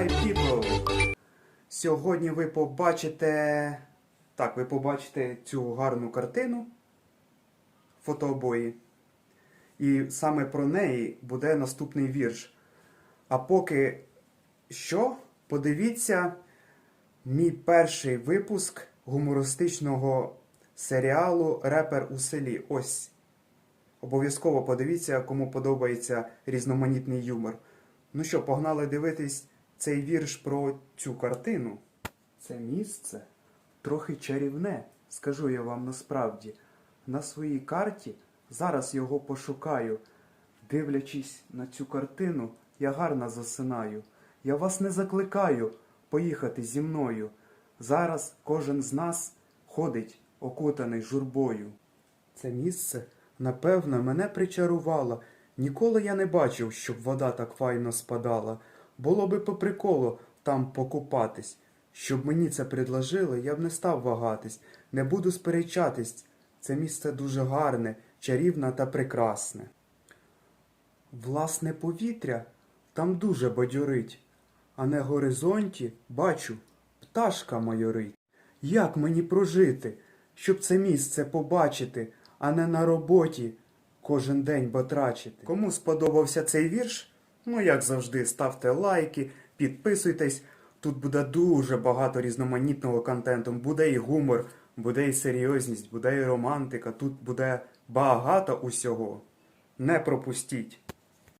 Hi people! Сьогодні ви побачите. Так, ви побачите цю гарну картину фотообої. І саме про неї буде наступний вірш. А поки що, подивіться мій перший випуск гумористичного серіалу Репер у селі. Ось. Обов'язково подивіться, кому подобається різноманітний юмор. Ну що, погнали дивитись цей вірш про цю картину. Це місце трохи чарівне, скажу я вам насправді. На своїй карті зараз його пошукаю. Дивлячись на цю картину, я гарно засинаю. Я вас не закликаю поїхати зі мною. Зараз кожен з нас ходить, окутаний журбою. Це місце, напевно, мене причарувало. Ніколи я не бачив, щоб вода так файно спадала. Було би по приколу там покупатись. Щоб мені це предложили, я б не став вагатись, не буду сперечатись. Це місце дуже гарне, чарівне та прекрасне. Власне повітря там дуже бадьорить, а на горизонті бачу, пташка майорить. Як мені прожити, щоб це місце побачити, а не на роботі кожен день батрачити? Кому сподобався цей вірш? Ну, як завжди, ставте лайки, підписуйтесь. Тут буде дуже багато різноманітного контенту. Буде і гумор, буде і серйозність, буде і романтика. Тут буде багато усього. Не пропустіть.